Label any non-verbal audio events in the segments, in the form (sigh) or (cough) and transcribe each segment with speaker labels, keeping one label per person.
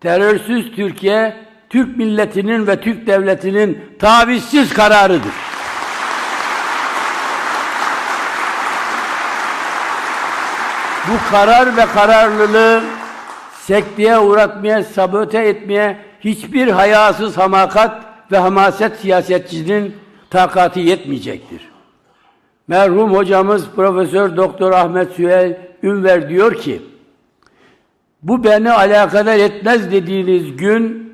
Speaker 1: Terörsüz Türkiye, Türk milletinin ve Türk devletinin tavizsiz kararıdır. Bu karar ve kararlılığı sekteye uğratmaya, sabote etmeye hiçbir hayasız hamakat ve hamaset siyasetçinin takati yetmeyecektir. Merhum hocamız Profesör Doktor Ahmet Süheyl Ünver diyor ki, bu beni alakadar etmez dediğiniz gün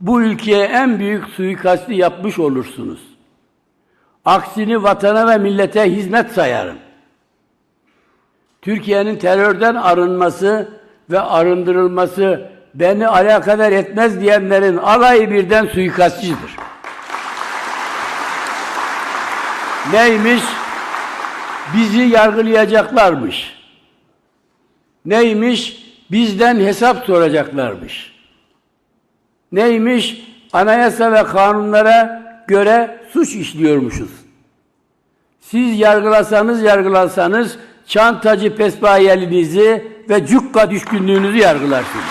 Speaker 1: bu ülkeye en büyük suikastı yapmış olursunuz. Aksini vatana ve millete hizmet sayarım. Türkiye'nin terörden arınması ve arındırılması beni alakadar etmez diyenlerin alayı birden suikastçıdır. Neymiş? Bizi yargılayacaklarmış. Neymiş? Bizden hesap soracaklarmış. Neymiş? Anayasa ve kanunlara göre suç işliyormuşuz. Siz yargılasanız yargılansanız çantacı pesbayelinizi ve cukka düşkünlüğünüzü yargılarsınız.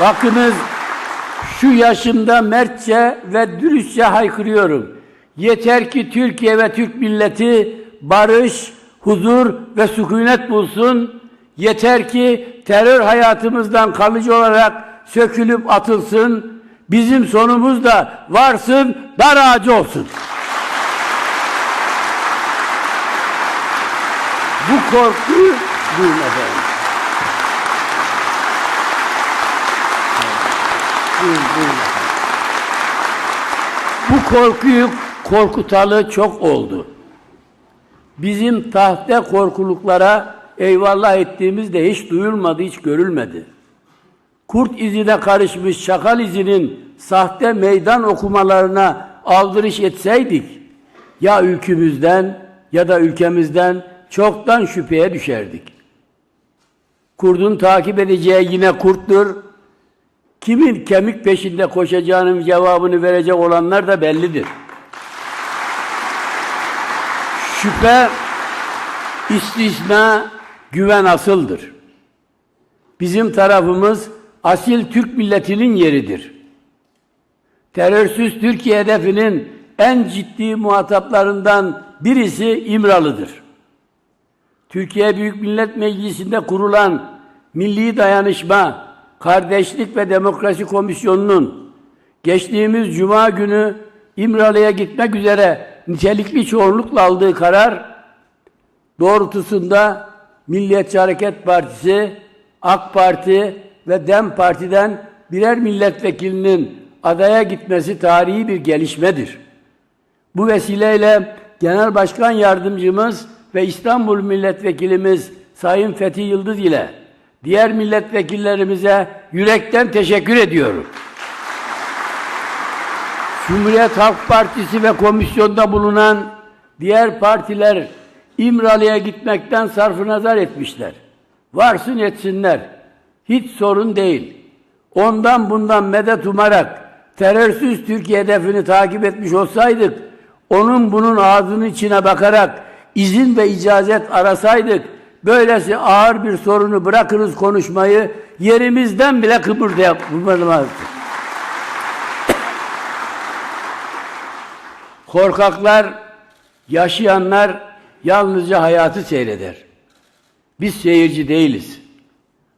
Speaker 1: Bakınız şu yaşımda mertçe ve dürüstçe haykırıyorum. Yeter ki Türkiye ve Türk milleti barış, huzur ve sükunet bulsun. Yeter ki terör hayatımızdan kalıcı olarak sökülüp atılsın. Bizim sonumuz da varsın, dar ağacı olsun. Bu korku duyun efendim. Buyurun efendim. Bu korkuyu korkutalı çok oldu. Bizim tahte korkuluklara eyvallah ettiğimizde hiç duyulmadı, hiç görülmedi. Kurt izine karışmış çakal izinin sahte meydan okumalarına aldırış etseydik, ya ülkümüzden ya da ülkemizden çoktan şüpheye düşerdik. Kurdun takip edeceği yine kurttur. Kimin kemik peşinde koşacağının cevabını verecek olanlar da bellidir. Şüphe, istisna, güven asıldır. Bizim tarafımız asil Türk milletinin yeridir. Terörsüz Türkiye hedefinin en ciddi muhataplarından birisi İmralı'dır. Türkiye Büyük Millet Meclisi'nde kurulan Milli Dayanışma, Kardeşlik ve Demokrasi Komisyonu'nun geçtiğimiz Cuma günü İmralı'ya gitmek üzere nitelikli çoğunlukla aldığı karar doğrultusunda Milliyetçi Hareket Partisi, AK Parti ve DEM Parti'den birer milletvekilinin adaya gitmesi tarihi bir gelişmedir. Bu vesileyle Genel Başkan Yardımcımız ve İstanbul Milletvekilimiz Sayın Fethi Yıldız ile diğer milletvekillerimize yürekten teşekkür ediyorum. Cumhuriyet Halk Partisi ve komisyonda bulunan diğer partiler İmralı'ya gitmekten sarfı nazar etmişler. Varsın etsinler. Hiç sorun değil. Ondan bundan medet umarak terörsüz Türkiye hedefini takip etmiş olsaydık, onun bunun ağzının içine bakarak izin ve icazet arasaydık, böylesi ağır bir sorunu bırakırız konuşmayı, yerimizden bile kıpırdayamazdık. Korkaklar, yaşayanlar yalnızca hayatı seyreder. Biz seyirci değiliz.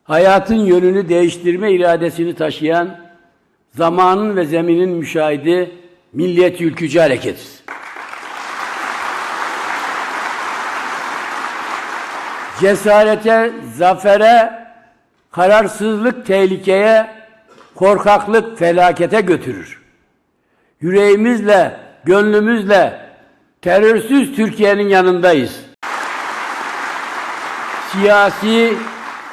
Speaker 1: Hayatın yönünü değiştirme iradesini taşıyan, zamanın ve zeminin müşahidi milliyet ülkücü hareketiz. Cesarete, zafere, kararsızlık tehlikeye, korkaklık felakete götürür. Yüreğimizle, gönlümüzle terörsüz Türkiye'nin yanındayız. Siyasi,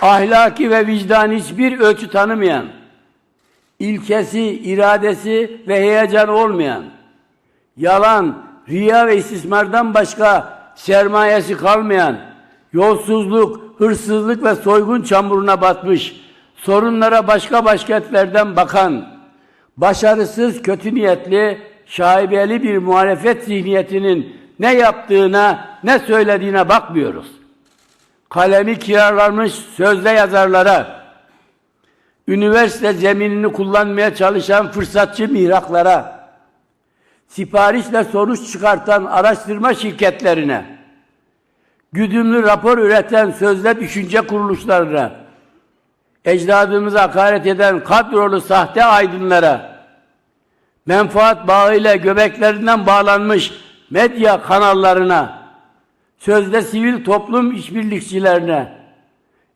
Speaker 1: ahlaki ve vicdan hiçbir ölçü tanımayan, ilkesi, iradesi ve heyecanı olmayan, yalan, riya ve istismardan başka sermayesi kalmayan, yolsuzluk, hırsızlık ve soygun çamuruna batmış, sorunlara başka başkentlerden bakan, başarısız, kötü niyetli, şaibeli bir muhalefet zihniyetinin ne yaptığına, ne söylediğine bakmıyoruz. kalemi kiralanmış sözde yazarlara, üniversite zeminini kullanmaya çalışan fırsatçı mihraklara, siparişle sonuç çıkartan araştırma şirketlerine, güdümlü rapor üreten sözde düşünce kuruluşlarına, ecdadımıza hakaret eden kadrolu sahte aydınlara, menfaat bağıyla göbeklerinden bağlanmış medya kanallarına, sözde sivil toplum işbirlikçilerine,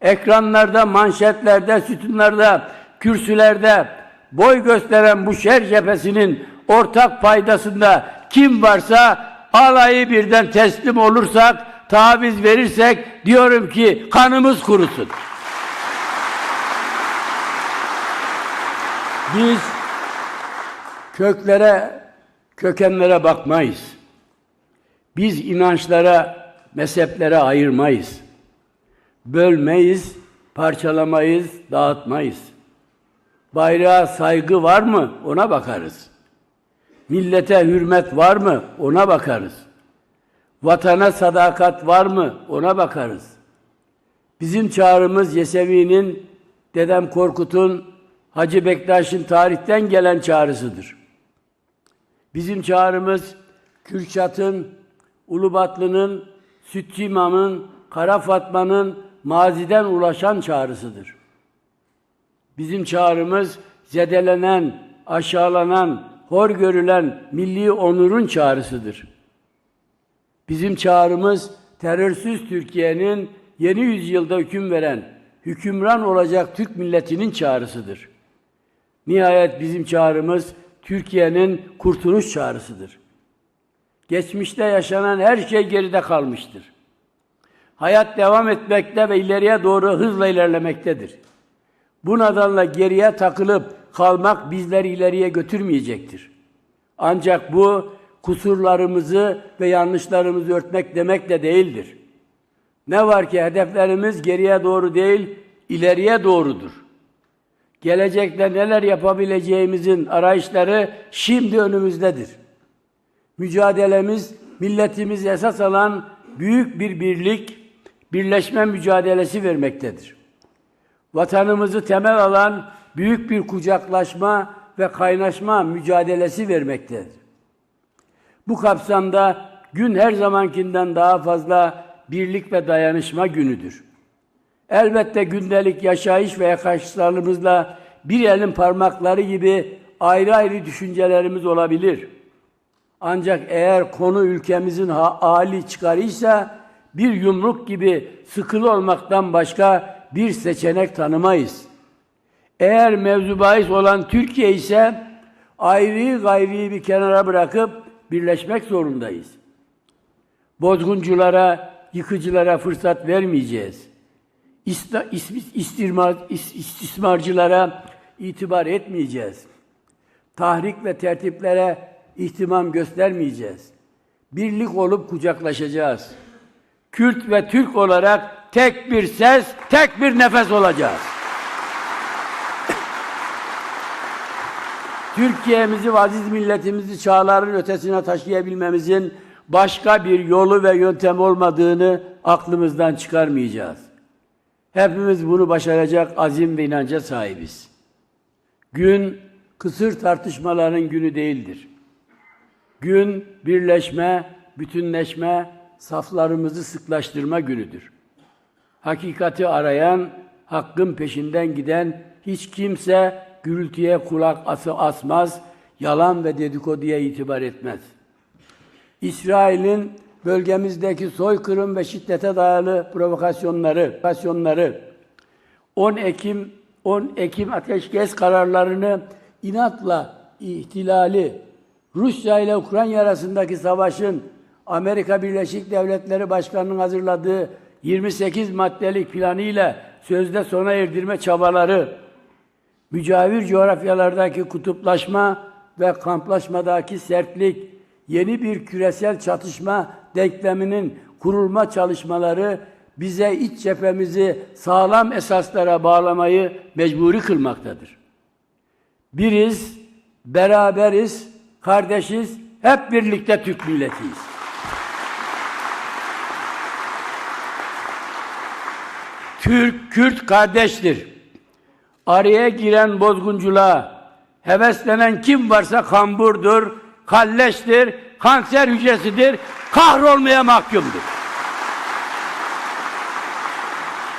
Speaker 1: ekranlarda, manşetlerde, sütunlarda, kürsülerde boy gösteren bu şer cephesinin ortak paydasında kim varsa alayı birden teslim olursak, taviz verirsek diyorum ki kanımız kurusun. Biz köklere, kökenlere bakmayız. Biz inançlara, mezheplere ayırmayız. Bölmeyiz, parçalamayız, dağıtmayız. Bayrağa saygı var mı? Ona bakarız. Millete hürmet var mı? Ona bakarız. Vatana sadakat var mı? Ona bakarız. Bizim çağrımız Yesevi'nin, Dedem Korkut'un, Hacı Bektaş'ın tarihten gelen çağrısıdır. Bizim çağrımız Kürşat'ın, Ulubatlı'nın, Sütçü İmam'ın, Kara Fatma'nın maziden ulaşan çağrısıdır. Bizim çağrımız zedelenen, aşağılanan, hor görülen milli onurun çağrısıdır. Bizim çağrımız terörsüz Türkiye'nin yeni yüzyılda hüküm veren, hükümran olacak Türk milletinin çağrısıdır. Nihayet bizim çağrımız Türkiye'nin kurtuluş çağrısıdır. Geçmişte yaşanan her şey geride kalmıştır. Hayat devam etmekte ve ileriye doğru hızla ilerlemektedir. Bu nedenle geriye takılıp kalmak bizleri ileriye götürmeyecektir. Ancak bu kusurlarımızı ve yanlışlarımızı örtmek demek de değildir. Ne var ki hedeflerimiz geriye doğru değil, ileriye doğrudur. Gelecekte neler yapabileceğimizin arayışları şimdi önümüzdedir. Mücadelemiz milletimiz esas alan büyük bir birlik, birleşme mücadelesi vermektedir. Vatanımızı temel alan büyük bir kucaklaşma ve kaynaşma mücadelesi vermektedir. Bu kapsamda gün her zamankinden daha fazla birlik ve dayanışma günüdür. Elbette gündelik yaşayış ve yaklaşımlarımızla bir elin parmakları gibi ayrı ayrı düşüncelerimiz olabilir. Ancak eğer konu ülkemizin hali çıkarıysa bir yumruk gibi sıkılı olmaktan başka bir seçenek tanımayız. Eğer mevzu olan Türkiye ise ayrı gayrıyı bir kenara bırakıp birleşmek zorundayız. Bozgunculara, yıkıcılara fırsat vermeyeceğiz. İsta, istirmar, istismarcılara itibar etmeyeceğiz. Tahrik ve tertiplere ihtimam göstermeyeceğiz. Birlik olup kucaklaşacağız. Kürt ve Türk olarak tek bir ses, tek bir nefes olacağız. (coughs) Türkiye'mizi aziz milletimizi çağların ötesine taşıyabilmemizin başka bir yolu ve yöntem olmadığını aklımızdan çıkarmayacağız. Hepimiz bunu başaracak azim ve inanca sahibiz. Gün kısır tartışmaların günü değildir. Gün birleşme, bütünleşme, saflarımızı sıklaştırma günüdür. Hakikati arayan, hakkın peşinden giden hiç kimse gürültüye kulak ası asmaz, yalan ve dedikoduya itibar etmez. İsrail'in bölgemizdeki soykırım ve şiddete dayalı provokasyonları, provokasyonları 10 Ekim 10 Ekim ateşkes kararlarını inatla ihtilali, Rusya ile Ukrayna arasındaki savaşın Amerika Birleşik Devletleri Başkanı'nın hazırladığı 28 maddelik planı ile sözde sona erdirme çabaları, mücavir coğrafyalardaki kutuplaşma ve kamplaşmadaki sertlik, yeni bir küresel çatışma denkleminin kurulma çalışmaları bize iç cephemizi sağlam esaslara bağlamayı mecburi kılmaktadır. Biriz, beraberiz, kardeşiz, hep birlikte Türk milletiyiz. Türk, Kürt kardeştir. Araya giren bozgunculuğa, heveslenen kim varsa kamburdur, kalleştir, kanser hücresidir, kahrolmaya mahkumdur.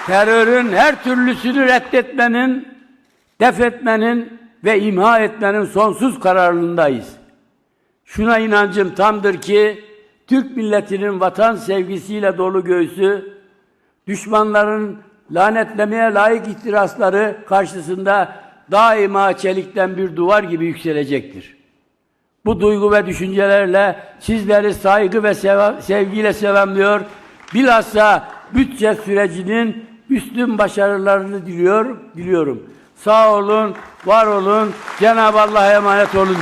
Speaker 1: Terörün her türlüsünü reddetmenin, def etmenin ve imha etmenin sonsuz kararlılığındayız. Şuna inancım tamdır ki Türk milletinin vatan sevgisiyle dolu göğsü düşmanların lanetlemeye layık ihtirasları karşısında daima çelikten bir duvar gibi yükselecektir. Bu duygu ve düşüncelerle sizleri saygı ve sevgiyle selamlıyor. Bilhassa bütçe sürecinin üstün başarılarını diliyor, diliyorum. Sağ olun, var olun, Cenab-ı Allah'a emanet olun diyor.